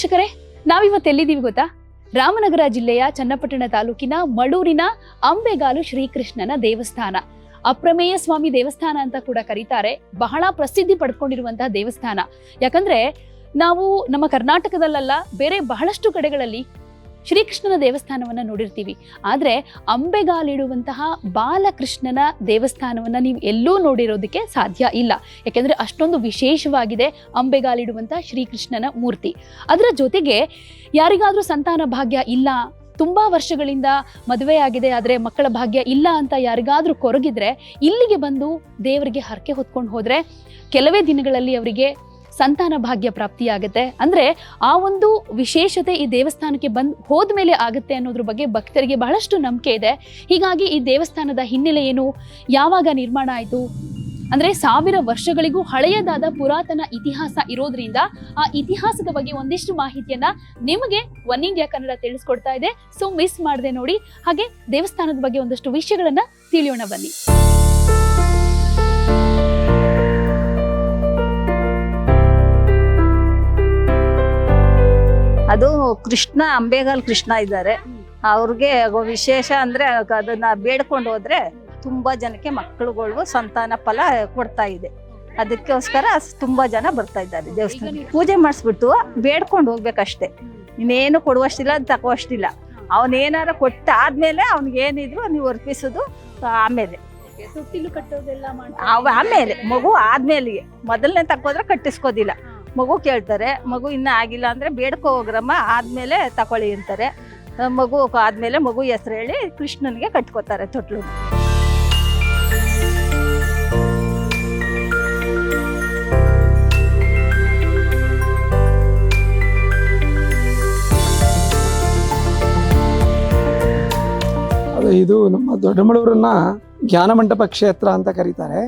ವೀಕ್ಷಕರೇ, ನಾವಿವತ್ತು ಎಲ್ಲಿದ್ದೀವಿ ಗೊತ್ತಾ? ರಾಮನಗರ ಜಿಲ್ಲೆಯ ಚನ್ನಪಟ್ಟಣ ತಾಲೂಕಿನ ಮಡೂರಿನ ಅಂಬೆಗಾಲು ಶ್ರೀಕೃಷ್ಣನ ದೇವಸ್ಥಾನ. ಅಪ್ರಮೇಯ ಸ್ವಾಮಿ ದೇವಸ್ಥಾನ ಅಂತ ಕೂಡ ಕರೀತಾರೆ. ಬಹಳ ಪ್ರಸಿದ್ಧಿ ಪಡ್ಕೊಂಡಿರುವಂತಹ ದೇವಸ್ಥಾನ. ಯಾಕಂದ್ರೆ, ನಾವು ನಮ್ಮ ಕರ್ನಾಟಕದಲ್ಲ ಬೇರೆ ಬಹಳಷ್ಟು ಕಡೆಗಳಲ್ಲಿ ಶ್ರೀಕೃಷ್ಣನ ದೇವಸ್ಥಾನವನ್ನ ನೋಡಿರ್ತೀವಿ. ಆದರೆ ಅಂಬೆಗಾಲಿಡುವಂತಹ ಬಾಲಕೃಷ್ಣನ ದೇವಸ್ಥಾನವನ್ನ ನೀವು ಎಲ್ಲೂ ನೋಡಿರೋದಕ್ಕೆ ಸಾಧ್ಯ ಇಲ್ಲ. ಯಾಕೆಂದರೆ ಅಷ್ಟೊಂದು ವಿಶೇಷವಾಗಿದೆ ಅಂಬೆಗಾಲಿಡುವಂತಹ ಶ್ರೀಕೃಷ್ಣನ ಮೂರ್ತಿ. ಅದರ ಜೊತೆಗೆ ಯಾರಿಗಾದರೂ ಸಂತಾನ ಭಾಗ್ಯ ಇಲ್ಲ, ತುಂಬಾ ವರ್ಷಗಳಿಂದ ಮದುವೆ ಆಗಿದೆ, ಆದರೆ ಮಕ್ಕಳ ಭಾಗ್ಯ ಇಲ್ಲ ಅಂತ ಯಾರಿಗಾದರೂ ಕೊರಗಿದ್ರೆ ಇಲ್ಲಿಗೆ ಬಂದು ದೇವರಿಗೆ ಹರಕೆ ಹೊತ್ಕೊಂಡು ಹೋದರೆ ಕೆಲವೇ ದಿನಗಳಲ್ಲಿ ಅವರಿಗೆ ಸಂತಾನ ಭಾಗ್ಯ ಪ್ರಾಪ್ತಿಯಾಗುತ್ತೆ. ಅಂದ್ರೆ ಆ ಒಂದು ವಿಶೇಷತೆ ಈ ದೇವಸ್ಥಾನಕ್ಕೆ ಬಂದ್ ಹೋದ್ಮೇಲೆ ಆಗುತ್ತೆ ಅನ್ನೋದ್ರ ಬಗ್ಗೆ ಭಕ್ತರಿಗೆ ಬಹಳಷ್ಟು ನಂಬಿಕೆ ಇದೆ. ಹೀಗಾಗಿ ಈ ದೇವಸ್ಥಾನದ ಹಿನ್ನೆಲೆ ಏನು? ಯಾವಾಗ ನಿರ್ಮಾಣ ಆಯಿತು? ಅಂದ್ರೆ ಸಾವಿರ ವರ್ಷಗಳಿಗೂ ಹಳೆಯದಾದ ಪುರಾತನ ಇತಿಹಾಸ ಇರೋದ್ರಿಂದ ಆ ಇತಿಹಾಸದ ಬಗ್ಗೆ ಒಂದಿಷ್ಟು ಮಾಹಿತಿಯನ್ನ ನಿಮಗೆ ಒನ್ ಇಂಡಿಯಾ ಕನ್ನಡ ತಿಳಿಸ್ಕೊಡ್ತಾ ಇದೆ. ಸೊ ಮಿಸ್ ಮಾಡದೆ ನೋಡಿ. ಹಾಗೆ ದೇವಸ್ಥಾನದ ಬಗ್ಗೆ ಒಂದಷ್ಟು ವಿಷಯಗಳನ್ನ ತಿಳಿಯೋಣ ಬನ್ನಿ. ಅದು ಕೃಷ್ಣ ಅಂಬೇಗಲ್ ಕೃಷ್ಣ ಇದ್ದಾರೆ. ಅವ್ರಿಗೆ ವಿಶೇಷ ಅಂದ್ರೆ ಅದನ್ನ ಬೇಡ್ಕೊಂಡು ಹೋದ್ರೆ ತುಂಬಾ ಜನಕ್ಕೆ ಮಕ್ಕಳುಗಳು ಸಂತಾನ ಫಲ ಕೊಡ್ತಾ ಇದೆ. ಅದಕ್ಕೋಸ್ಕರ ತುಂಬಾ ಜನ ಬರ್ತಾ ಇದ್ದಾರೆ ದೇವಸ್ಥಾನ ಪೂಜೆ ಮಾಡಿಸ್ಬಿಟ್ಟು ಬೇಡ್ಕೊಂಡು ಹೋಗ್ಬೇಕಷ್ಟೇ. ಇನ್ನೇನು ಕೊಡುವಷ್ಟಿಲ್ಲ ಅಂತ ಅವನೇನಾರ ಕೊಟ್ಟ ಆದ್ಮೇಲೆ ಅವ್ನಿಗೆ ಏನಿದ್ರು ನೀವು ಅರ್ಪಿಸೋದು ಆಮೇಲೆ. ಆಮೇಲೆ ಮಗು ಆದ್ಮೇಲೆ ಮೊದಲನೇ ತಕ್ಕೋದ್ರೆ ಕಟ್ಟಿಸ್ಕೋದಿಲ್ಲ. ಮಗು ಕೇಳ್ತಾರೆ, ಮಗು ಇನ್ನೂ ಆಗಿಲ್ಲ ಅಂದರೆ ಬೇಡ್ಕೋ ಹೋಗ್ರಮ್ಮ ಆದಮೇಲೆ ತಕೊಳ್ಳಿ ಅಂತಾರೆ. ಮಗು ಆದಮೇಲೆ ಮಗು ಹೆಸರು ಹೇಳಿ ಕೃಷ್ಣನಿಗೆ ಕಟ್ಕೋತಾರೆ ತೊಟ್ಲು. ಇದು ನಮ್ಮ ದೊಡ್ಡಮಳೂರನ್ನ ಜ್ಞಾನಮಂಟಪ ಕ್ಷೇತ್ರ ಅಂತ ಕರೀತಾರೆ.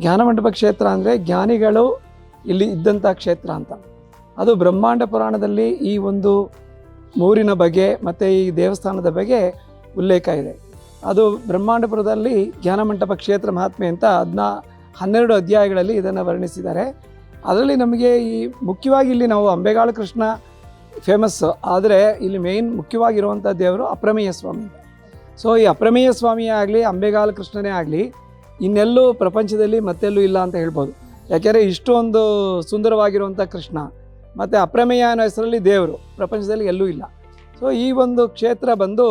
ಜ್ಞಾನಮಂಟಪ ಕ್ಷೇತ್ರ ಅಂದರೆ ಜ್ಞಾನಿಗಳು ಇಲ್ಲಿ ಇದ್ದಂಥ ಕ್ಷೇತ್ರ ಅಂತ. ಅದು ಬ್ರಹ್ಮಾಂಡ ಪುರಾಣದಲ್ಲಿ ಈ ಒಂದು ಮೂರಿನ ಬಗ್ಗೆ ಮತ್ತು ಈ ದೇವಸ್ಥಾನದ ಬಗ್ಗೆ ಉಲ್ಲೇಖ ಇದೆ. ಅದು ಬ್ರಹ್ಮಾಂಡಪುರದಲ್ಲಿ ಜ್ಞಾನಮಂಟಪ ಕ್ಷೇತ್ರ ಮಹಾತ್ಮೆ ಅಂತ ಅದನ್ನ ಹನ್ನೆರಡು ಅಧ್ಯಾಯಗಳಲ್ಲಿ ಇದನ್ನು ವರ್ಣಿಸಿದ್ದಾರೆ. ಅದರಲ್ಲಿ ನಮಗೆ ಈ ಮುಖ್ಯವಾಗಿ ಇಲ್ಲಿ ನಾವು ಅಂಬೆಗಾಳ ಕೃಷ್ಣ ಫೇಮಸ್ ಆದರೆ ಇಲ್ಲಿ ಮೇಯ್ನ್ ಮುಖ್ಯವಾಗಿರುವಂಥ ದೇವರು ಅಪ್ರಮೇಯ ಸ್ವಾಮಿ. ಸೊ ಈ ಅಪ್ರಮೇಯ ಸ್ವಾಮಿಯೇ ಆಗಲಿ ಅಂಬೆಗಾಲ ಕೃಷ್ಣನೇ ಆಗಲಿ, ಇನ್ನೆಲ್ಲೂ ಪ್ರಪಂಚದಲ್ಲಿ ಮತ್ತೆಲ್ಲೂ ಇಲ್ಲ ಅಂತ ಹೇಳ್ಬೋದು. ಯಾಕೆಂದರೆ ಇಷ್ಟೊಂದು ಸುಂದರವಾಗಿರುವಂಥ ಕೃಷ್ಣ ಮತ್ತು ಅಪ್ರಮೇಯ ಅನ್ನೋ ಹೆಸರಲ್ಲಿ ದೇವರು, ಪ್ರಪಂಚದಲ್ಲಿ ಎಲ್ಲೂ ಇಲ್ಲ. ಸೊ ಈ ಒಂದು ಕ್ಷೇತ್ರ ಬಂದು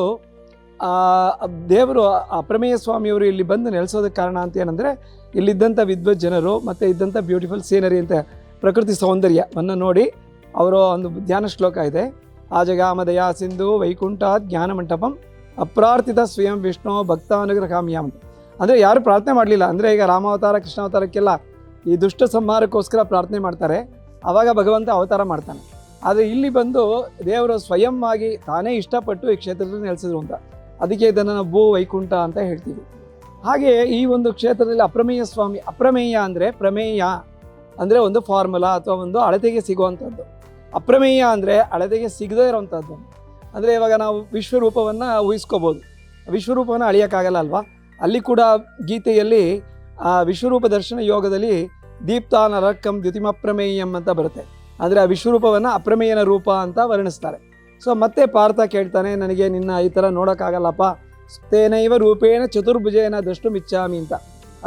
ದೇವರು, ಅಪ್ರಮೇಯ ಸ್ವಾಮಿಯವರು ಇಲ್ಲಿ ಬಂದು ನೆಲೆಸೋದಕ್ಕೆ ಕಾರಣ ಅಂತ ಏನಂದರೆ ಇಲ್ಲಿದ್ದಂಥ ವಿದ್ವತ್ ಜನರು ಮತ್ತು ಇದ್ದಂಥ ಬ್ಯೂಟಿಫುಲ್ ಸೀನರಿ ಅಂತ ಪ್ರಕೃತಿ ಸೌಂದರ್ಯವನ್ನು ನೋಡಿ ಅವರ ಒಂದು ಧ್ಯಾನ ಶ್ಲೋಕ ಇದೆ. ಆ ಜಗಾಮದಯ ಸಿಂಧು ವೈಕುಂಠ ಜ್ಞಾನ ಮಂಟಪಂ ಅಪ್ರಾರ್ಥಿತ ಸ್ವಯಂ ವಿಷ್ಣು ಭಕ್ತಾನುಗ್ರಹಾಮ್ಯಾಮ್ ಕಾಮ್ಯಾಮ್ ಅಂದರೆ ಯಾರು ಪ್ರಾರ್ಥನೆ ಮಾಡಲಿಲ್ಲ. ಅಂದರೆ ಈಗ ರಾಮಾವತಾರ, ಕೃಷ್ಣಾವತಾರಕ್ಕೆಲ್ಲ ಈ ದುಷ್ಟ ಸಂಹಾರಕ್ಕೋಸ್ಕರ ಪ್ರಾರ್ಥನೆ ಮಾಡ್ತಾರೆ. ಆವಾಗ ಭಗವಂತ ಅವತಾರ ಮಾಡ್ತಾನೆ. ಆದರೆ ಇಲ್ಲಿ ಬಂದು ದೇವರು ಸ್ವಯಂ ತಾನೇ ಇಷ್ಟಪಟ್ಟು ಈ ಕ್ಷೇತ್ರದಲ್ಲಿ ನೆಲೆಸಿದ್ರು ಅಂತ. ಅದಕ್ಕೆ ಇದನ್ನು ನಾವು ಭೂ ವೈಕುಂಠ ಅಂತ ಹೇಳ್ತೀವಿ. ಹಾಗೆ ಈ ಒಂದು ಕ್ಷೇತ್ರದಲ್ಲಿ ಅಪ್ರಮೇಯ ಸ್ವಾಮಿ, ಅಪ್ರಮೇಯ ಅಂದರೆ ಪ್ರಮೇಯ ಅಂದರೆ ಒಂದು ಫಾರ್ಮುಲಾ ಅಥವಾ ಒಂದು ಅಳತೆಗೆ ಸಿಗುವಂಥದ್ದು ಅಪ್ರಮೇಯ ಅಂದರೆ ಅಳತೆಗೆ ಸಿಗದೇ ಇರೋವಂಥದ್ದು ಅಂದರೆ ಇವಾಗ ನಾವು ವಿಶ್ವರೂಪವನ್ನು ಊಹಿಸ್ಕೋಬೋದು. ವಿಶ್ವರೂಪವನ್ನು ಅಳಿಯೋಕ್ಕಾಗಲ್ಲ ಅಲ್ವಾ? ಅಲ್ಲಿ ಕೂಡ ಗೀತೆಯಲ್ಲಿ ಆ ವಿಶ್ವರೂಪ ದರ್ಶನ ಯೋಗದಲ್ಲಿ ದೀಪ್ತಾನ ರಕ್ಕಂ ದ್ಯುತಿಮಪ್ರಮೇಯಂ ಅಂತ ಬರುತ್ತೆ. ಅಂದರೆ ಆ ವಿಶ್ವರೂಪವನ್ನು ಅಪ್ರಮೇಯನ ರೂಪ ಅಂತ ವರ್ಣಿಸ್ತಾರೆ. ಸೊ ಮತ್ತೆ ಪಾರ್ಥ ಕೇಳ್ತಾನೆ, ನನಗೆ ನಿನ್ನ ಈ ಥರ ನೋಡೋಕ್ಕಾಗಲ್ಲಪ್ಪ. ತೇನೈವ ರೂಪೇಣ ಚತುರ್ಭುಜೇನ ದಷ್ಟು ಮಿಚ್ಚಾಮಿ ಅಂತ.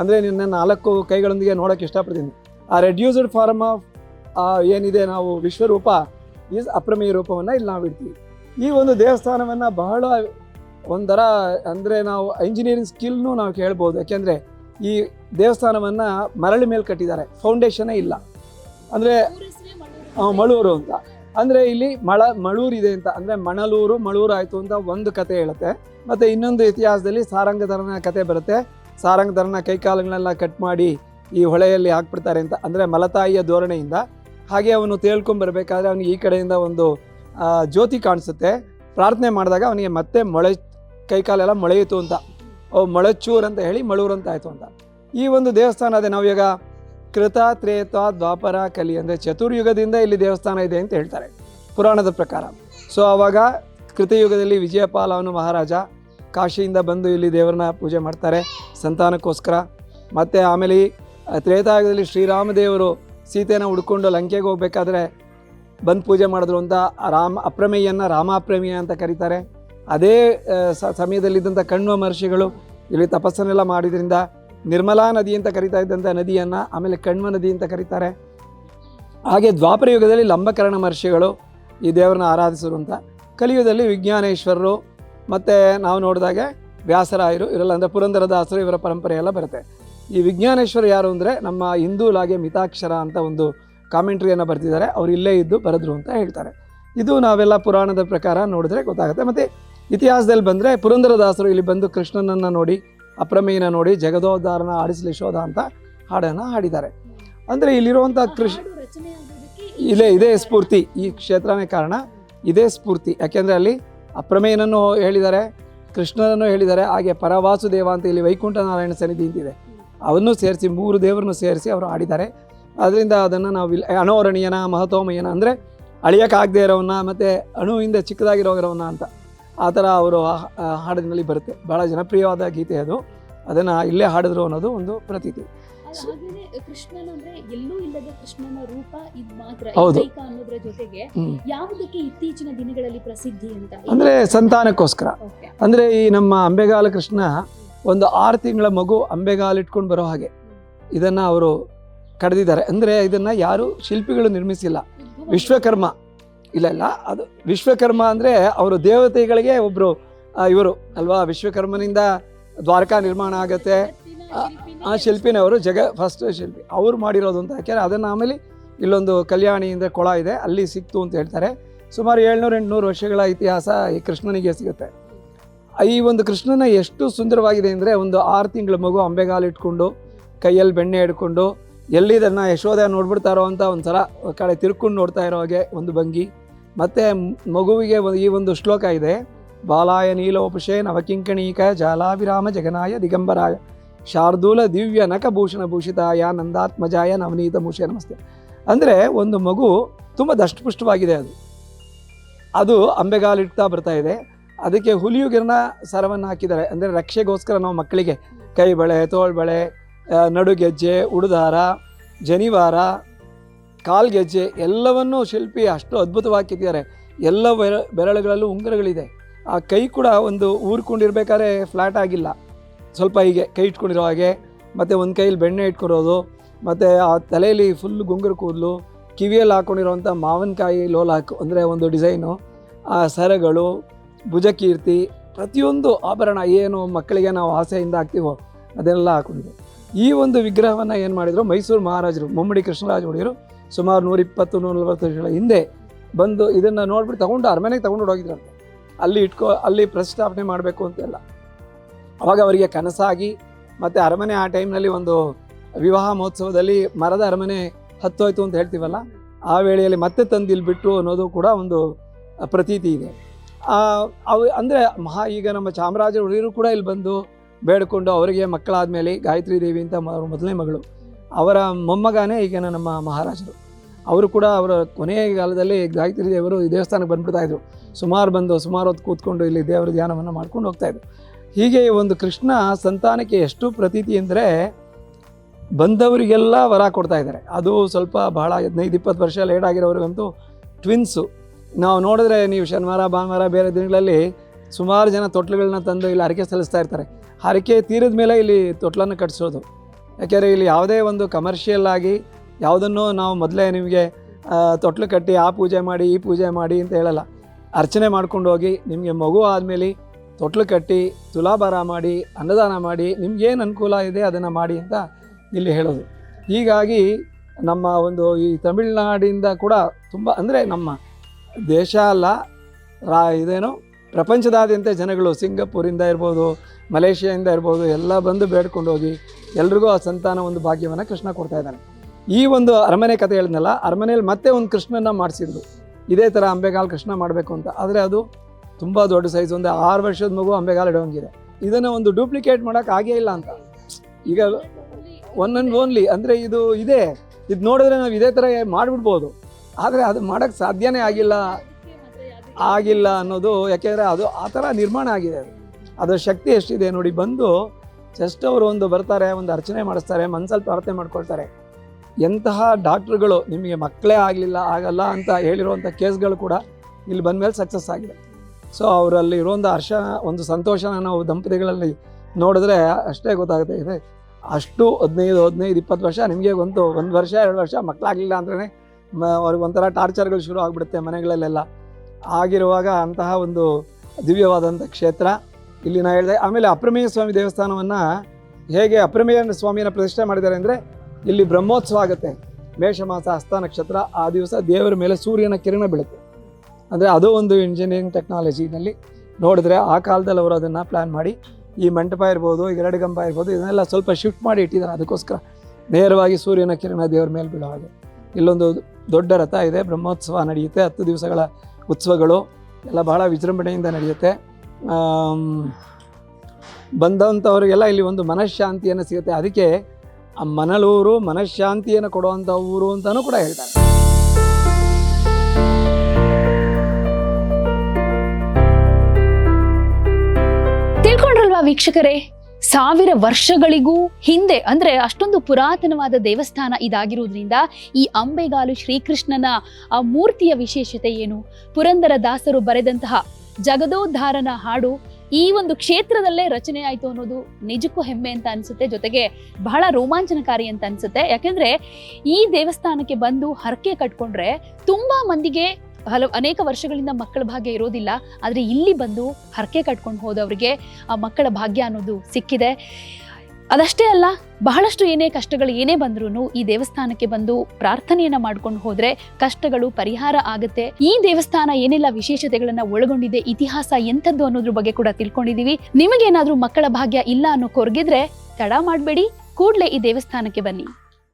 ಅಂದರೆ ನಿನ್ನ ನಾಲ್ಕು ಕೈಗಳೊಂದಿಗೆ ನೋಡೋಕ್ಕೆ ಇಷ್ಟಪಡ್ತೀನಿ. ಆ ರೆಡ್ಯೂಸ್ಡ್ ಫಾರ್ಮ್ ಆಫ್ ಏನಿದೆ ನಾವು ವಿಶ್ವರೂಪ ಈಸ್ ಅಪ್ರಮೇಯ ರೂಪವನ್ನು ಇಲ್ಲಿ ನಾವು ಇಡ್ತೀವಿ. ಈ ಒಂದು ದೇವಸ್ಥಾನವನ್ನು ಬಹಳ ಒಂಥರ ಅಂದರೆ ನಾವು ಇಂಜಿನಿಯರಿಂಗ್ ಸ್ಕಿಲ್ನು ನಾವು ಕೇಳ್ಬೋದು. ಯಾಕೆಂದರೆ ಈ ದೇವಸ್ಥಾನವನ್ನು ಮರಳಿ ಮೇಲೆ ಕಟ್ಟಿದ್ದಾರೆ. ಫೌಂಡೇಶನೇ ಇಲ್ಲ. ಅಂದರೆ ಮಳೂರು ಅಂತ. ಅಂದರೆ ಇಲ್ಲಿ ಮಳ, ಮಳೂರು ಇದೆ ಅಂತ. ಅಂದರೆ ಮಣಲೂರು, ಮಳೂರು ಆಯಿತು ಅಂತ ಒಂದು ಕತೆ ಹೇಳುತ್ತೆ. ಮತ್ತು ಇನ್ನೊಂದು ಇತಿಹಾಸದಲ್ಲಿ ಸಾರಂಗಧರನ ಕತೆ ಬರುತ್ತೆ. ಸಾರಂಗಧರನ ಕೈಕಾಲುಗಳನ್ನೆಲ್ಲ ಕಟ್ ಮಾಡಿ ಈ ಹೊಳೆಯಲ್ಲಿ ಹಾಕ್ಬಿಡ್ತಾರೆ ಅಂತ. ಅಂದರೆ ಮಲತಾಯಿಯ ಧೋರಣೆಯಿಂದ. ಹಾಗೆ ಅವನು ತೇಳ್ಕೊಂಬರ್ಬೇಕಾದ್ರೆ ಅವನಿಗೆ ಈ ಕಡೆಯಿಂದ ಒಂದು ಜ್ಯೋತಿ ಕಾಣಿಸುತ್ತೆ. ಪ್ರಾರ್ಥನೆ ಮಾಡಿದಾಗ ಅವನಿಗೆ ಮತ್ತೆ ಮೊಳೆ, ಕೈಕಾಲೆಲ್ಲ ಮೊಳೆಯಿತು ಅಂತ. ಓ, ಮೊಳಚೂರ್ ಅಂತ ಹೇಳಿ ಮಳೂರು ಅಂತ ಆಯಿತು ಅಂತ. ಈ ಒಂದು ದೇವಸ್ಥಾನ ಅದೇ. ನಾವೀಗ ಕೃತ ತ್ರೇತ ದ್ವಾಪರ ಕಲಿ ಅಂದರೆ ಚತುರ್ಯುಗದಿಂದ ಇಲ್ಲಿ ದೇವಸ್ಥಾನ ಇದೆ ಅಂತ ಹೇಳ್ತಾರೆ ಪುರಾಣದ ಪ್ರಕಾರ. ಸೊ ಆವಾಗ ಕೃತಯುಗದಲ್ಲಿ ವಿಜಯಪಾಲ ಅವನು ಮಹಾರಾಜ ಕಾಶಿಯಿಂದ ಬಂದು ಇಲ್ಲಿ ದೇವರನ್ನ ಪೂಜೆ ಮಾಡ್ತಾರೆ ಸಂತಾನಕ್ಕೋಸ್ಕರ. ಮತ್ತು ಆಮೇಲೆ ತ್ರೇತಾಯುಗದಲ್ಲಿ ಶ್ರೀರಾಮದೇವರು ಸೀತೆಯನ್ನು ಹುಡ್ಕೊಂಡು ಲಂಕೆಗೆ ಹೋಗ್ಬೇಕಾದ್ರೆ ಬಂದು ಪೂಜೆ ಮಾಡಿದ್ರು ಅಂತ ರಾಮ ಅಪ್ರಮೇಯನ್ನ ರಾಮಾಪ್ರಮೇಯ ಅಂತ ಕರೀತಾರೆ. ಅದೇ ಸಮಯದಲ್ಲಿದ್ದಂಥ ಕಣ್ವ ಮಹರ್ಷಿಗಳು ಇಲ್ಲಿ ತಪಸ್ಸನ್ನೆಲ್ಲ ಮಾಡಿದ್ರಿಂದ ನಿರ್ಮಲಾ ನದಿ ಅಂತ ಕರಿತಾ ಇದ್ದಂಥ ನದಿಯನ್ನು ಆಮೇಲೆ ಕಣ್ವ ನದಿ ಅಂತ ಕರೀತಾರೆ. ಹಾಗೆ ದ್ವಾಪರ ಯುಗದಲ್ಲಿ ಲಂಬಕರ್ಣ ಮಹರ್ಷಿಗಳು ಈ ದೇವರನ್ನ ಆರಾಧಿಸರು ಅಂತ. ಕಲಿಯುಗದಲ್ಲಿ ವಿಜ್ಞಾನೇಶ್ವರರು ಮತ್ತು ನಾವು ನೋಡಿದಾಗೆ ವ್ಯಾಸರಾಯರು ಇವರೆಲ್ಲ ಅಂದರೆ ಪುರಂದರದಾಸರು, ಇವರ ಪರಂಪರೆ ಎಲ್ಲ ಬರುತ್ತೆ. ಈ ವಿಜ್ಞಾನೇಶ್ವರ ಯಾರು ಅಂದರೆ ನಮ್ಮ ಹಿಂದೂ ಲಾಗೆ ಮಿತಾಕ್ಷರ ಅಂತ ಒಂದು ಕಾಮೆಂಟ್ರಿಯನ್ನು ಬರ್ತಿದ್ದಾರೆ ಅವರು ಇಲ್ಲೇ ಇದ್ದು ಬರೆದ್ರು ಅಂತ ಹೇಳ್ತಾರೆ. ಇದು ನಾವೆಲ್ಲ ಪುರಾಣದ ಪ್ರಕಾರ ನೋಡಿದ್ರೆ ಗೊತ್ತಾಗುತ್ತೆ. ಮತ್ತು ಇತಿಹಾಸದಲ್ಲಿ ಬಂದರೆ ಪುರಂದರದಾಸರು ಇಲ್ಲಿ ಬಂದು ಕೃಷ್ಣನನ್ನು ನೋಡಿ ಅಪ್ರಮೇಯನ ನೋಡಿ ಜಗದೋದ್ಧಾರನ ಆಡಿಸಲಿ ಶೋಧ ಅಂತ ಹಾಡನ್ನು ಹಾಡಿದ್ದಾರೆ. ಅಂದರೆ ಇಲ್ಲಿರುವಂಥ ಕೃಷಿ ಇದೇ ಇದೇ ಸ್ಫೂರ್ತಿ ಈ ಕ್ಷೇತ್ರನೇ ಕಾರಣ. ಇದೇ ಸ್ಫೂರ್ತಿ. ಯಾಕೆಂದರೆ ಅಲ್ಲಿ ಅಪ್ರಮೇಯನನ್ನು ಹೇಳಿದ್ದಾರೆ ಕೃಷ್ಣನನ್ನು ಹೇಳಿದ್ದಾರೆ ಹಾಗೆ ಪರವಾಸುದೇವ ಅಂತ ಇಲ್ಲಿ ವೈಕುಂಠ ನಾರಾಯಣ ಸನ್ನಿಧಿ ಅಂತಿದೆ ಅವನ್ನು ಸೇರಿಸಿ ಮೂರು ದೇವರನ್ನು ಸೇರಿಸಿ ಅವರು ಆಡಿದ್ದಾರೆ ಅದರಿಂದ ಅದನ್ನು ನಾವು ಇಲ್ಲಿ ಅಣೋರಣೀಯನ ಮಹತೋಮಯನ ಅಂದರೆ ಅಳಿಯೋಕ್ಕಾಗದೇ ಇರೋವನ್ನ ಮತ್ತು ಅಣುವಿಂದ ಚಿಕ್ಕದಾಗಿರೋಗಿರೋವನ್ನ ಅಂತ. ಆ ಥರ ಅವರು ಹಾಡಿನಲ್ಲಿ ಬರುತ್ತೆ. ಭಾಳ ಜನಪ್ರಿಯವಾದ ಗೀತೆ ಅದು. ಅದನ್ನು ಇಲ್ಲೇ ಹಾಡಿದ್ರು ಅನ್ನೋದು ಒಂದು ಪ್ರತೀತಿ. ಹಾಗೇನೆ ಕೃಷ್ಣನ ಅಂದ್ರೆ ಎಲ್ಲೂ ಇಲ್ಲದ ಕೃಷ್ಣನ ರೂಪ ಇದ್ ಮಾತ್ರ ಹೌದು. ಅನ್ನೋದ್ರ ಜೊತೆಗೆ ಯಾವುದಕ್ಕೆ ಇತ್ತೀಚಿನ ದಿನಗಳಲ್ಲಿ ಪ್ರಸಿದ್ಧಿ ಅಂತ? ಅಂದರೆ ಸಂತಾನಕ್ಕೋಸ್ಕರ. ಅಂದ್ರೆ ಅಂದರೆ ಈ ನಮ್ಮ ಅಂಬೆಗಾಲ ಕೃಷ್ಣ ಒಂದು ಆರು ತಿಂಗಳ ಮಗು ಅಂಬೆಗಾಲಿಟ್ಕೊಂಡು ಬರೋ ಹಾಗೆ ಇದನ್ನ ಅವರು ಕಡ್ದಿದ್ದಾರೆ. ಅಂದ್ರೆ ಇದನ್ನ ಯಾರು ಶಿಲ್ಪಿಗಳು ನಿರ್ಮಿಸಿಲ್ಲ. ವಿಶ್ವಕರ್ಮ. ಇಲ್ಲ ಇಲ್ಲ. ಅದು ವಿಶ್ವಕರ್ಮ ಅಂದರೆ ಅವರು ದೇವತೆಗಳಿಗೆ ಒಬ್ಬರು ಇವರು, ಅಲ್ವಾ? ವಿಶ್ವಕರ್ಮನಿಂದ ದ್ವಾರಕಾ ನಿರ್ಮಾಣ ಆಗತ್ತೆ. ಆ ಶಿಲ್ಪಿನೇ ಅವರು ಜಗ ಫಸ್ಟ್ ಶಿಲ್ಪಿ. ಅವ್ರು ಮಾಡಿರೋದು ಅಂತ ಯಾಕೆಂದರೆ ಅದನ್ನು ಆಮೇಲೆ ಇಲ್ಲೊಂದು ಕಲ್ಯಾಣಿ ಅಂದರೆ ಕೊಳ ಇದೆ, ಅಲ್ಲಿ ಸಿಕ್ತು ಅಂತ ಹೇಳ್ತಾರೆ. ಸುಮಾರು ಏಳ್ನೂರು, ಎಂಟುನೂರು ವರ್ಷಗಳ ಇತಿಹಾಸ ಈ ಕೃಷ್ಣನಿಗೆ ಸಿಗುತ್ತೆ. ಈ ಒಂದು ಕೃಷ್ಣನ ಎಷ್ಟು ಸುಂದರವಾಗಿದೆ ಅಂದರೆ ಒಂದು ಆರು ತಿಂಗಳ ಮಗು ಅಂಬೆಗಾಲು ಇಟ್ಕೊಂಡು, ಕೈಯಲ್ಲಿ ಬೆಣ್ಣೆ ಹಿಡ್ಕೊಂಡು, ಎಲ್ಲಿದನ್ನ ಯಶೋಧ ನೋಡ್ಬಿಡ್ತಾರೋ ಅಂತ ಒಂದು ಸಲ ಕಡೆ ತಿರ್ಕೊಂಡು ನೋಡ್ತಾ ಇರೋ ಹಾಗೆ ಒಂದು ಭಂಗಿ ಮತ್ತು ಮಗುವಿಗೆ ಈ ಒಂದು ಶ್ಲೋಕ ಇದೆ. ಬಾಲಾಯ ನೀಲೋಪುಷೇ ನವಕಿಂಕಣೀಕ ಜಾಲಾಭಿರಾಮ ಜಗನಾಯ ದಿಗಂಬರಾಯ. ಶಾರ್ದೂಲ ದಿವ್ಯ ನಖಭೂಷಣ ಭೂಷಿತಾಯ ನಂದಾತ್ಮಜಾಯ ನವನೀತ ಭೂಷೆ ನಮಸ್ತೆ. ಅಂದರೆ ಒಂದು ಮಗು ತುಂಬ ದಷ್ಟಪುಷ್ಟವಾಗಿದೆ ಅದು. ಅದು ಅಂಬೆಗಾಲಿಡ್ತಾ ಬರ್ತಾ ಇದೆ. ಅದಕ್ಕೆ ಹುಲಿಯುಗಿರನ ಸರವನ್ನು ಹಾಕಿದ್ದಾರೆ. ಅಂದರೆ ರಕ್ಷೆಗೋಸ್ಕರ ನಾವು ಮಕ್ಕಳಿಗೆ ಕೈ ಬಳೆ ತೋಳ್ಬಳೆ ನಡುಗೆಜ್ಜೆ, ಉಡುದಾರ, ಜನಿವಾರ ಕಾಲ್ಗೆಜ್ಜೆ ಎಲ್ಲವನ್ನೂ ಶಿಲ್ಪಿ ಅಷ್ಟು ಅದ್ಭುತವಾಗಿ ಕೆತ್ತಿದ್ದಾರೆ ಎಲ್ಲ ಬೆರ, ಬೆರಳುಗಳಲ್ಲೂ ಉಂಗುರಗಳಿದೆ. ಆ ಕೈ ಕೂಡ ಒಂದು ಊರ್ಕೊಂಡಿರ್ಬೇಕಾದ್ರೆ ಫ್ಲ್ಯಾಟ್ ಆಗಿಲ್ಲ. ಸ್ವಲ್ಪ ಹೀಗೆ ಕೈ ಇಟ್ಕೊಂಡಿರೋ ಹಾಗೆ, ಮತ್ತು ಒಂದು ಕೈಯಲ್ಲಿ ಬೆಣ್ಣೆ ಇಟ್ಕೊರೋದು ಮತ್ತು ಆ ತಲೆಯಲ್ಲಿ ಫುಲ್ ಗುಂಗುರು ಕೂದಲು, ಕಿವಿಯಲ್ಲಿ ಹಾಕ್ಕೊಂಡಿರೋವಂಥ ಮಾವಿನಕಾಯಿ ಲೋಲಾಕ್ ಅಂದರೆ ಒಂದು ಡಿಸೈನು, ಆ ಸರಗಳು, ಭುಜಕೀರ್ತಿ, ಪ್ರತಿಯೊಂದು ಆಭರಣ ಏನು ಮಕ್ಕಳಿಗೆ ನಾವು ಆಸೆಯಿಂದ ಹಾಕ್ತೀವೋ ಅದೆಲ್ಲ ಹಾಕೊಂಡಿದೆ. ಈ ಒಂದು ವಿಗ್ರಹವನ್ನು ಏನು ಮಾಡಿದರು, ಮೈಸೂರು ಮಹಾರಾಜರು, ಮುಮ್ಮಡಿ ಕೃಷ್ಣರಾಜ ಒಡೆಯರು ಸುಮಾರು ನೂರಿಪ್ಪತ್ತು ನೂರ ನಲವತ್ತು ವರ್ಷಗಳ ಹಿಂದೆ ಬಂದು ಇದನ್ನು ನೋಡ್ಬಿಟ್ಟು ತಗೊಂಡು ಅರಮನೆಗೆ ತಗೊಂಡು ಹೋಗಿದ್ರಂತೆ. ಅಲ್ಲಿ ಇಟ್ಕೋ, ಅಲ್ಲಿ ಪ್ರತಿಷ್ಠಾಪನೆ ಮಾಡಬೇಕು ಅಂತೆಲ್ಲ. ಅವಾಗ ಅವರಿಗೆ ಕನಸಾಗಿ ಮತ್ತು ಅರಮನೆ ಆ ಟೈಮ್ನಲ್ಲಿ ಒಂದು ವಿವಾಹ ಮಹೋತ್ಸವದಲ್ಲಿ ಮರದ ಅರಮನೆ ಹತ್ತೋಯ್ತು ಅಂತ ಹೇಳ್ತೀವಲ್ಲ, ಆ ವೇಳೆಯಲ್ಲಿ ಮತ್ತೆ ತಂದು ಇಲ್ಲಿ ಬಿಟ್ಟರು ಅನ್ನೋದು ಕೂಡ ಒಂದು ಪ್ರತೀತಿ ಇದೆ. ಅವು, ಅಂದರೆ ಮಹಾ, ಈಗ ನಮ್ಮ ಚಾಮರಾಜ ಹುಡುಗರು ಕೂಡ ಇಲ್ಲಿ ಬಂದು ಬೇಡಿಕೊಂಡು ಅವರಿಗೆ ಮಕ್ಕಳಾದ ಮೇಲೆ ಗಾಯತ್ರಿ ದೇವಿ ಅಂತ ಮೊದಲನೇ ಮಗಳು. ಅವರ ಮೊಮ್ಮಗನೇ ಈಗ ನಮ್ಮ ಮಹಾರಾಜರು. ಅವರು ಕೂಡ ಅವರ ಕೊನೆಯ ಕಾಲದಲ್ಲಿ ಗಾಯತ್ರಿ ದೇವರು ಈ ದೇವಸ್ಥಾನಕ್ಕೆ ಬಂದ್ಬಿಡ್ತಾ ಇದ್ರು. ಸುಮಾರು ಬಂದು, ಸುಮಾರು ಹೊತ್ತು ಕೂತ್ಕೊಂಡು ಇಲ್ಲಿ ದೇವರ ಧ್ಯಾನವನ್ನು ಮಾಡ್ಕೊಂಡು ಹೋಗ್ತಾಯಿದ್ರು ಹೀಗೆ ಒಂದು ಕೃಷ್ಣ ಸಂತಾನಕ್ಕೆ ಎಷ್ಟು ಪ್ರತೀತಿ ಅಂದರೆ ಬಂದವರಿಗೆಲ್ಲ ವರ ಕೊಡ್ತಾ ಇದ್ದಾರೆ. ಅದು ಸ್ವಲ್ಪ ಬಹಳ ಹದಿನೈದು, ಇಪ್ಪತ್ತು ವರ್ಷ ಲೇಟ್ ಆಗಿರೋರಿಗಂತೂ ಟ್ವಿನ್ಸು ನಾವು ನೋಡಿದ್ರೆ ನೀವು ಶನಿವಾರ, ಭಾನುವಾರ ಬೇರೆ ದಿನಗಳಲ್ಲಿ ಸುಮಾರು ಜನ ತೊಟ್ಲುಗಳನ್ನ ತಂದು ಇಲ್ಲಿ ಹರಕೆ ಸಲ್ಲಿಸ್ತಾ ಇರ್ತಾರೆ. ಹರಕೆ ತೀರಿದ ಮೇಲೆ ಇಲ್ಲಿ ತೊಟ್ಲನ್ನು ಕಟ್ಟಿಸೋದು. ಯಾಕೆಂದರೆ ಇಲ್ಲಿ ಯಾವುದೇ ಒಂದು ಕಮರ್ಷಿಯಲ್ ಆಗಿ ಯಾವುದನ್ನು ನಾವು ಮೊದಲೇ ನಿಮಗೆ ತೊಟ್ಲು ಕಟ್ಟಿ ಆ ಪೂಜೆ ಮಾಡಿ, ಈ ಪೂಜೆ ಮಾಡಿ ಅಂತ ಹೇಳಲ್ಲ. ಅರ್ಚನೆ ಮಾಡ್ಕೊಂಡು ಹೋಗಿ ನಿಮಗೆ ಮಗು ಆದಮೇಲೆ ತೊಟ್ಲು ಕಟ್ಟಿ, ತುಲಾಭಾರ ಮಾಡಿ, ಅನ್ನದಾನ ಮಾಡಿ ನಿಮ್ಗೇನು ಅನುಕೂಲ ಇದೆ ಅದನ್ನು ಮಾಡಿ ಅಂತ ಇಲ್ಲಿ ಹೇಳೋದು. ಹೀಗಾಗಿ ನಮ್ಮ ಒಂದು ಈ ತಮಿಳುನಾಡಿಂದ ಕೂಡ ತುಂಬ, ಅಂದರೆ ನಮ್ಮ ದೇಶ ಅಲ್ಲ, ರಾ, ಇದೇನು ಪ್ರಪಂಚದಾದ್ಯಂತ ಜನಗಳು ಸಿಂಗಪೂರಿಂದ ಇರ್ಬೋದು ಮಲೇಷಿಯಾದಿಂದ ಇರ್ಬೋದು, ಎಲ್ಲ ಬಂದು ಬೇಡ್ಕೊಂಡು ಹೋಗಿ ಎಲ್ರಿಗೂ ಆ ಸಂತಾನ ಒಂದು ಭಾಗ್ಯವನ್ನು ಕೃಷ್ಣ ಕೊಡ್ತಾ ಇದ್ದಾನೆ. ಈ ಒಂದು ಅರಮನೆ ಕಥೆ ಹೇಳಿದ್ನಲ್ಲ, ಅರಮನೆಯಲ್ಲಿ ಮತ್ತೆ ಒಂದು ಕೃಷ್ಣನ ಮಾಡಿಸಿದ್ರು. ಇದೇ ಥರ ಅಂಬೆಗಾಲ್ ಕೃಷ್ಣ ಮಾಡಬೇಕು ಅಂತ. ಆದರೆ ಅದು ತುಂಬ ದೊಡ್ಡ ಸೈಜ್ ಒಂದು ಆರು ವರ್ಷದ ಮಗು ಅಂಬೆಗಾಲ್ ಇಡೋಂಗಿದೆ. ಇದನ್ನು ಒಂದು ಡೂಪ್ಲಿಕೇಟ್ ಮಾಡೋಕೆ ಆಗೇ ಇಲ್ಲ ಅಂತ. ಈಗ ಒನ್ ಅಂಡ್ ಓನ್ಲಿ ಅಂದರೆ ಇದು ಇದೆ. ಇದು ನೋಡಿದ್ರೆ ನಾವು ಇದೇ ಥರ ಮಾಡಿಬಿಡ್ಬೋದು. ಆದರೆ ಅದು ಮಾಡೋಕ್ಕೆ ಸಾಧ್ಯನೇ ಆಗಿಲ್ಲ. ಆಗಿಲ್ಲ ಅನ್ನೋದು, ಯಾಕೆಂದರೆ ಅದು ಆ ಥರ ನಿರ್ಮಾಣ ಆಗಿದೆ ಅದು. ಅದರ ಶಕ್ತಿ ಎಷ್ಟಿದೆ ನೋಡಿ, ಬಂದು ಜಸ್ಟ್ ಅವರು ಒಂದು ಬರ್ತಾರೆ, ಒಂದು ಅರ್ಚನೆ ಮಾಡಿಸ್ತಾರೆ ಮನಸ್ಸಲ್ಲಿ ಪ್ರಾರ್ಥನೆ ಮಾಡ್ಕೊಳ್ತಾರೆ. ಎಂತಹ ಡಾಕ್ಟ್ರುಗಳು ನಿಮಗೆ ಮಕ್ಕಳೇ ಆಗಲಿಲ್ಲ, ಆಗಲ್ಲ ಅಂತ ಹೇಳಿರುವಂಥ ಕೇಸ್ಗಳು ಕೂಡ ಇಲ್ಲಿ ಬಂದಮೇಲೆ ಸಕ್ಸಸ್ ಆಗಿದೆ. ಸೊ ಅವರಲ್ಲಿ ಇರುವಂಥ ಹರ್ಷ, ಒಂದು ಸಂತೋಷನ ನಾವು ದಂಪತಿಗಳಲ್ಲಿ ನೋಡಿದ್ರೆ ಅಷ್ಟೇ ಗೊತ್ತಾಗುತ್ತೆ. ಇದೆ, ಅಷ್ಟು ಹದಿನೈದು ಹದಿನೈದು, ಇಪ್ಪತ್ತು ವರ್ಷ ನಿಮಗೆ ಒಂದು ಒಂದು ವರ್ಷ, ಎರಡು ವರ್ಷ ಮಕ್ಕಳಾಗಲಿಲ್ಲ ಅಂದ್ರೆ ಅವ್ರಿಗೆ ಒಂಥರ ಟಾರ್ಚರ್ಗಳು ಶುರು ಆಗಿಬಿಡುತ್ತೆ ಮನೆಗಳಲ್ಲೆಲ್ಲ. ಆಗಿರುವಾಗ ಅಂತಹ ಒಂದು ದಿವ್ಯವಾದಂಥ ಕ್ಷೇತ್ರ ಇಲ್ಲಿ ನಾ ಹೇಳಿದೆ, ಆಮೇಲೆ ಅಪ್ರಮೇಯ ಸ್ವಾಮಿ ದೇವಸ್ಥಾನವನ್ನು ಹೇಗೆ ಅಪ್ರಮೇಯ ಸ್ವಾಮಿಯನ್ನು ಪ್ರತಿಷ್ಠೆ ಮಾಡಿದ್ದಾರೆ ಅಂದರೆ ಇಲ್ಲಿ ಬ್ರಹ್ಮೋತ್ಸವ ಆಗುತ್ತೆ. ಮೇಷ ಮಾಸ ಹಸ್ತ ನಕ್ಷತ್ರ, ಆ ದಿವಸ ದೇವರ ಮೇಲೆ ಸೂರ್ಯನ ಕಿರಣ ಬೀಳುತ್ತೆ. ಅಂದರೆ ಅದು ಒಂದು ಇಂಜಿನಿಯರಿಂಗ್ ಟೆಕ್ನಾಲಜಿನಲ್ಲಿ ನೋಡಿದ್ರೆ ಆ ಕಾಲದಲ್ಲಿ ಅವರು ಅದನ್ನು ಪ್ಲ್ಯಾನ್ ಮಾಡಿ, ಈ ಮಂಟಪ ಇರ್ಬೋದು ಎರಡು ಗಂಬ ಇರ್ಬೋದು, ಇದನ್ನೆಲ್ಲ ಸ್ವಲ್ಪ ಶಿಫ್ಟ್ ಮಾಡಿ ಇಟ್ಟಿದ್ದಾರೆ. ಅದಕ್ಕೋಸ್ಕರ ನೇರವಾಗಿ ಸೂರ್ಯನ ಕಿರಣ ದೇವರ ಮೇಲೆ ಬೀಳೋ ಹಾಗೆ. ಇಲ್ಲೊಂದು ದೊಡ್ಡ ರಥ ಇದೆ, ಬ್ರಹ್ಮೋತ್ಸವ ನಡೆಯುತ್ತೆ. ಹತ್ತು ದಿವಸಗಳ ಉತ್ಸವಗಳು ಎಲ್ಲ ಬಹಳ ವಿಜೃಂಭಣೆಯಿಂದ ನಡೆಯುತ್ತೆ. ಬಂದಂಥವ್ರಿಗೆಲ್ಲ ಇಲ್ಲಿ ಒಂದು ಮನಃಶಾಂತಿಯನ್ನು ಸಿಗುತ್ತೆ. ಅದಕ್ಕೆ ಆ ಮನಲೂರು ಮನಃಶಾಂತಿಯನ್ನು ಕೊಡುವಂಥ ಊರು ಅಂತಲೂ ಕೂಡ ಹೇಳ್ತಾರೆ. ತಿಳ್ಕೊಂಡ್ರಲ್ವಾ ವೀಕ್ಷಕರೇ? ಸಾವಿರ ವರ್ಷಗಳಿಗೂ ಹಿಂದೆ, ಅಂದ್ರೆ ಅಷ್ಟೊಂದು ಪುರಾತನವಾದ ದೇವಸ್ಥಾನ ಇದಾಗಿರುವುದರಿಂದ ಈ ಅಂಬೆಗಾಲು ಶ್ರೀಕೃಷ್ಣನ ಆ ಮೂರ್ತಿಯ ವಿಶೇಷತೆ ಏನು? ಪುರಂದರ ದಾಸರು ಬರೆದಂತಹ ಜಗದೋದ್ಧಾರನ ಹಾಡು ಈ ಒಂದು ಕ್ಷೇತ್ರದಲ್ಲೇ ರಚನೆ ಆಯ್ತು ಅನ್ನೋದು ನಿಜಕ್ಕೂ ಹೆಮ್ಮೆ ಅಂತ ಅನ್ಸುತ್ತೆ. ಜೊತೆಗೆ ಬಹಳ ರೋಮಾಂಚನಕಾರಿ ಅಂತ ಅನ್ಸುತ್ತೆ. ಯಾಕೆಂದ್ರೆ ಈ ದೇವಸ್ಥಾನಕ್ಕೆ ಬಂದು ಹರಕೆ ಕಟ್ಕೊಂಡ್ರೆ ತುಂಬಾ ಮಂದಿಗೆ ಹಲವು ಅನೇಕ ವರ್ಷಗಳಿಂದ ಮಕ್ಕಳ ಭಾಗ್ಯ ಇರೋದಿಲ್ಲ. ಆದರೆ ಇಲ್ಲಿ ಬಂದು ಹರಕೆ ಕಟ್ಕೊಂಡು ಹೋದವರಿಗೆ ಆ ಮಕ್ಕಳ ಭಾಗ್ಯ ಅನ್ನೋದು ಸಿಕ್ಕಿದೆ. ಅದಷ್ಟೇ ಅಲ್ಲ, ಬಹಳಷ್ಟು ಏನೇ ಕಷ್ಟಗಳು ಏನೇ ಬಂದ್ರೂ ಈ ದೇವಸ್ಥಾನಕ್ಕೆ ಬಂದು ಪ್ರಾರ್ಥನೆಯನ್ನ ಮಾಡ್ಕೊಂಡು ಹೋದ್ರೆ ಕಷ್ಟಗಳು ಪರಿಹಾರ ಆಗುತ್ತೆ. ಈ ದೇವಸ್ಥಾನ ಏನೆಲ್ಲ ವಿಶೇಷತೆಗಳನ್ನ ಒಳಗೊಂಡಿದೆ, ಇತಿಹಾಸ ಎಂಥದ್ದು ಅನ್ನೋದ್ರ ಬಗ್ಗೆ ಕೂಡ ತಿಳ್ಕೊಂಡಿದೀವಿ. ನಿಮಗೇನಾದ್ರೂ ಮಕ್ಕಳ ಭಾಗ್ಯ ಇಲ್ಲ ಅನ್ನೋ ಕೊರಗಿದ್ರೆ ತಡ ಮಾಡಬೇಡಿ. ಕೂಡಲೇ ಈ ದೇವಸ್ಥಾನಕ್ಕೆ ಬನ್ನಿ.